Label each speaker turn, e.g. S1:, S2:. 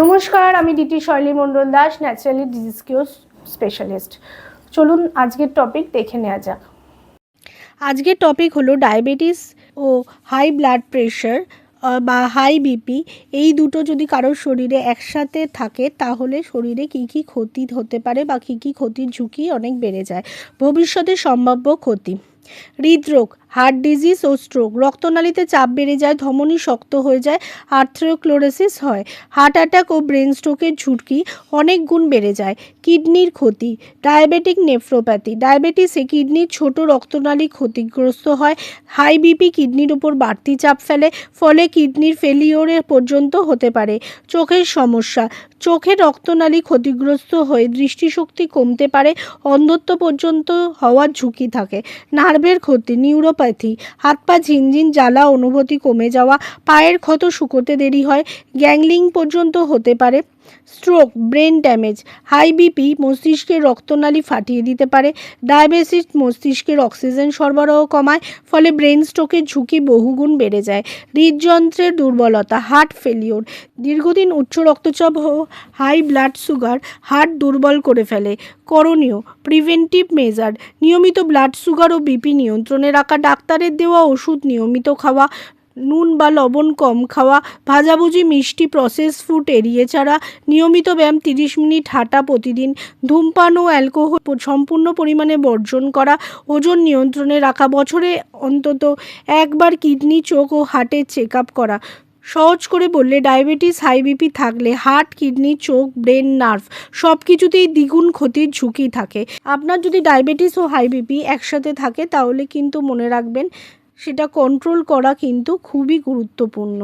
S1: নমস্কার, আমি DT Shaily Mondal Das, naturally disease cure specialist. চলুন আজকের টপিক দেখে নেওয়া যাক। আজকের টপিক হলো ডায়াবেটিস ও হাই ব্লাড প্রেশার বা হাই বিপি। এই দুটো যদি কারোর শরীরে একসাথে থাকে, তাহলে শরীরে কী কী ক্ষতি হতে পারে বা কী কী ক্ষতির ঝুঁকি অনেক বেড়ে যায়। ভবিষ্যতে সম্ভাব্য ক্ষতি, হৃদরোগ হার্ট ডিজিজ ও স্ট্রোক। রক্তনালীতে চাপ বেড়ে যায়, ধমনী শক্ত হয়ে যায়, আর্থ্রোক্লোরোসিস হয়। হার্ট অ্যাটাক ও ব্রেন স্ট্রোকের ঝুঁকি অনেক গুণ বেড়ে যায়। কিডনির ক্ষতি, ডায়াবেটিক নেফ্রোপ্যাথি। ডায়াবেটিসে কিডনির ছোট রক্তনালী ক্ষতিগ্রস্ত হয়, হাই বিপি কিডনির উপর বাড়তি চাপ ফেলে, ফলে কিডনির ফেলিওরে পর্যন্ত হতে পারে। চোখের সমস্যা চোখের রক্তনালী ক্ষতিগ্রস্ত হয়ে দৃষ্টিশক্তি কমতে পারে, অন্ধত্ব পর্যন্ত হওয়ার ঝুঁকি থাকে। নার্ভের ক্ষতি নিউরোপ্যাথি হাত পা ঝিনঝিন, জ্বালা, অনুভূতি কমে যাওয়া, পায়ের ক্ষত শুকোতে দেরি হয়, গ্যাংলিং পর্যন্ত হতে পারে। Stroke brain damage high BP মস্তিষ্কের রক্তনালী ফাটিয়ে দিতে পারে। ডায়াবেটিস মস্তিষ্কের অক্সিজেন সরবরাহ কমায়, ফলে ব্রেন স্ট্রোকের ঝুঁকি বহুগুণ বেড়ে যায়। হৃদযন্ত্রের দুর্বলতা হার্ট ফেলিওর দীর্ঘদিন উচ্চ রক্তচাপ ও হাই ব্লাড সুগার হার্ট দুর্বল করে ফেলে। করণীয় প্রিভেন্টিভ মেজার নিয়মিত ব্লাড সুগার ও বিপি নিয়ন্ত্রণে রাখা, ডাক্তারের দেওয়া ওষুধ, নিয়মিত খাওয়া নুন বা লবণ কম খাওয়া, ভাজাভুজি, মিষ্টি প্রসেস ফুড এড়িয়ে ছাড়া নিয়মিত ব্যায়াম তিরিশ মিনিট হাঁটা প্রতিদিন, ধূমপান ও অ্যালকোহল সম্পূর্ণ পরিমাণে বর্জন করা, ওজন নিয়ন্ত্রণে রাখা, বছরে অন্তত একবার কিডনি, চোখ ও হার্টের চেক আপ করা। সহজ করে বললে, ডায়াবেটিস, হাই বিপি থাকলে হার্ট, কিডনি, চোখ, ব্রেন, নার্ভ সব কিছুতেই দ্বিগুণ ক্ষতির ঝুঁকি থাকে। আপনার যদি ডায়াবেটিস ও হাই বিপি একসাথে থাকে, তাহলে কিন্তু মনে রাখবেন সেটা কন্ট্রোল করা কিন্তু খুবই গুরুত্বপূর্ণ।